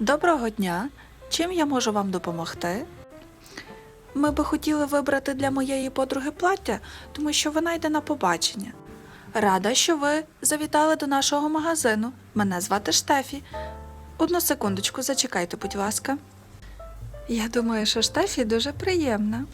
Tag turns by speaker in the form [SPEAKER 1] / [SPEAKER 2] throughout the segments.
[SPEAKER 1] Доброго дня! Чим я можу вам допомогти? Ми би хотіли вибрати для моєї подруги плаття, тому що вона йде на побачення. Рада, що ви завітали до нашого магазину. Мене звати Штефі. Одну секундочку, зачекайте, будь ласка. Я думаю, що Штефі дуже приємна.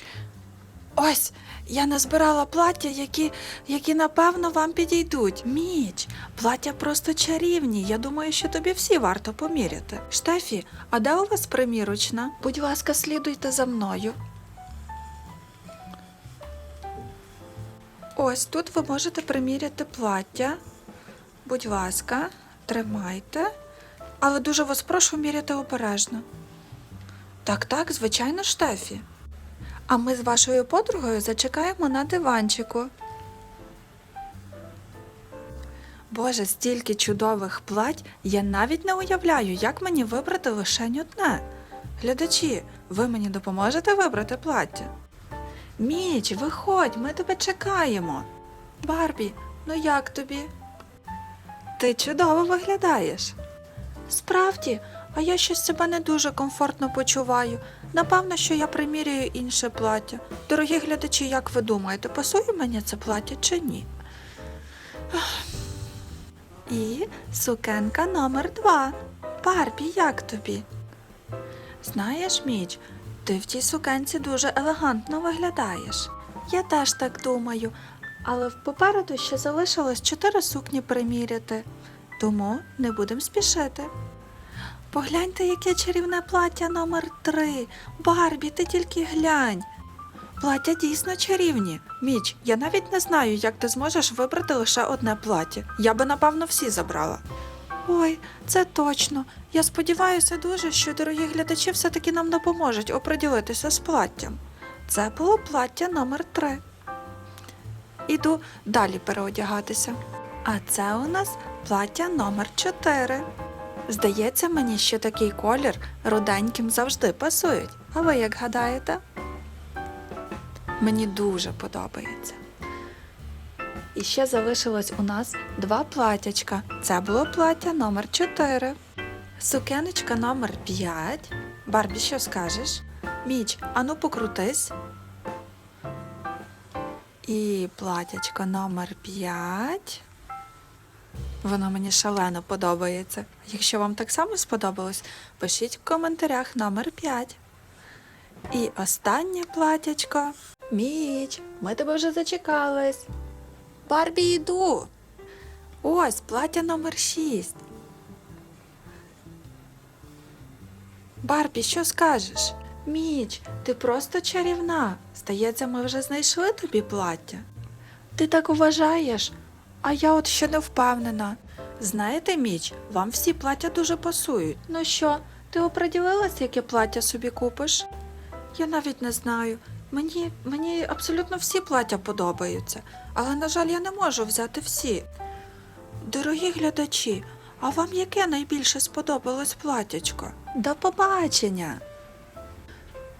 [SPEAKER 1] Ось, я назбирала плаття, які, які напевно вам підійдуть. Міч, плаття просто чарівні. Я думаю, що тобі всі варто поміряти. Штефі, а де у вас примірочна? Будь ласка, слідуйте за мною. Ось тут ви можете приміряти плаття. Будь ласка, тримайте. Але дуже вас прошу міряти обережно. Так, так, звичайно, Штефі. А ми з вашою подругою зачекаємо на диванчику. Боже, стільки чудових плать, я навіть не уявляю, як мені вибрати лише одне. Глядачі, ви мені допоможете вибрати плаття? Міч, виходь, ми тебе чекаємо. Барбі, ну як тобі? Ти чудово виглядаєш. Справді, а я щось себе не дуже комфортно почуваю. Напевно, що я приміряю інше плаття. Дорогі глядачі, як ви думаєте, пасує мені це плаття чи ні? І сукенка номер два. Барбі, як тобі? Знаєш, Міч, ти в тій сукенці дуже елегантно виглядаєш. Я теж так думаю, але попереду ще залишилось чотири сукні приміряти, тому не будемо спішити. Погляньте, яке чарівне плаття номер три. Барбі, ти тільки глянь. Плаття дійсно чарівні. Міч, я навіть не знаю, як ти зможеш вибрати лише одне плаття. Я би, напевно, всі забрала. Ой, це точно. Я сподіваюся дуже, що дорогі глядачі все-таки нам допоможуть оприділитися з платтям. Це було плаття номер три. Іду далі переодягатися. А це у нас плаття номер 4. Здається мені, що такий колір руденьким завжди пасують. А ви як гадаєте? Мені дуже подобається. І ще залишилось у нас два платячка. Це було плаття номер 4. Сукенечка номер 5. Барбі, що скажеш? Міч, ану покрутись. І платячко номер 5. Воно мені шалено подобається. Якщо вам так само сподобалось, пишіть в коментарях номер 5. І останнє платячко. Міч, ми тебе вже зачекались. Барбі йду. Ось плаття номер 6. Барбі, що скажеш? Міч, ти просто чарівна. Здається, ми вже знайшли тобі плаття. Ти так вважаєш? А я от ще не впевнена. Знаєте, Міч, вам всі плаття дуже пасують. Ну що, ти оприділилась, яке плаття собі купиш? Я навіть не знаю. Мені, мені абсолютно всі плаття подобаються, але, на жаль, я не можу взяти всі. Дорогі глядачі, а вам яке найбільше сподобалось платтячко? До побачення!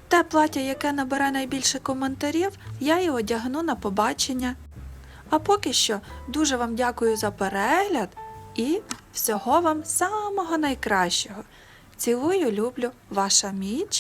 [SPEAKER 1] Те плаття, яке набере найбільше коментарів, я і одягну на побачення. А поки що дуже вам дякую за перегляд і всього вам самого найкращого. Цілую, люблю, ваша міч.